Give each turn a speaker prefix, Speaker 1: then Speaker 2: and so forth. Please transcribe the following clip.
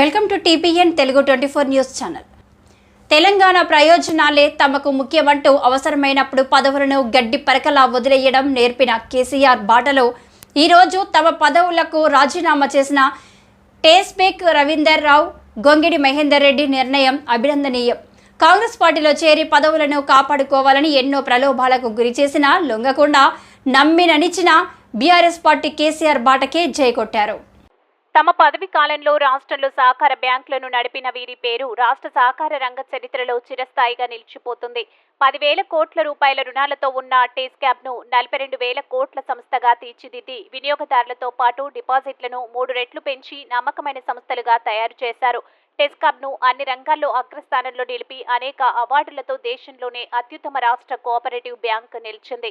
Speaker 1: Welcome to TPN Telugu twenty four news channel. Telangana ప్రయోజనాలే తమకు ముఖ్యమంటూ అవసరమైనప్పుడు పదవులను గడ్డి పరకలా వదిలేయడం నేర్పిన కేసీఆర్ బాటలో ఈరోజు తమ పదవులకు రాజీనామా చేసిన టేస్బేక్ రవీందర్ రావు గొంగిడి మహేందర్ రెడ్డి నిర్ణయం అభినందనీయం. కాంగ్రెస్ పార్టీలో చేరి పదవులను కాపాడుకోవాలని ఎన్నో ప్రలోభాలకు గురి చేసినా లొంగకుండా నమ్మి బీఆర్ఎస్ పార్టీ కేసీఆర్ బాటకే జై కొట్టారు.
Speaker 2: తమ పదవి కాలంలో రాష్ట్రంలో సహకార బ్యాంకులను నడిపిన వీరి పేరు రాష్ట్ర సహకార రంగ చరిత్రలో చిరస్థాయిగా నిలిచిపోతుంది. పదివేల కోట్ల రూపాయల రుణాలతో ఉన్న టేస్క్యాబ్ను నలభై రెండు వేల కోట్ల సంస్థగా తీర్చిదిద్ది వినియోగదారులతో పాటు డిపాజిట్లను మూడు రెట్లు పెంచి నమ్మకమైన సంస్థలుగా తయారు చేశారు. టెస్కాబ్ను అన్ని రంగాల్లో అగ్రస్థానంలో నిలిపి అనేక అవార్డులతో దేశంలోనే అత్యుత్తమ రాష్ట్ర కోఆపరేటివ్ బ్యాంక్ నిలిచింది.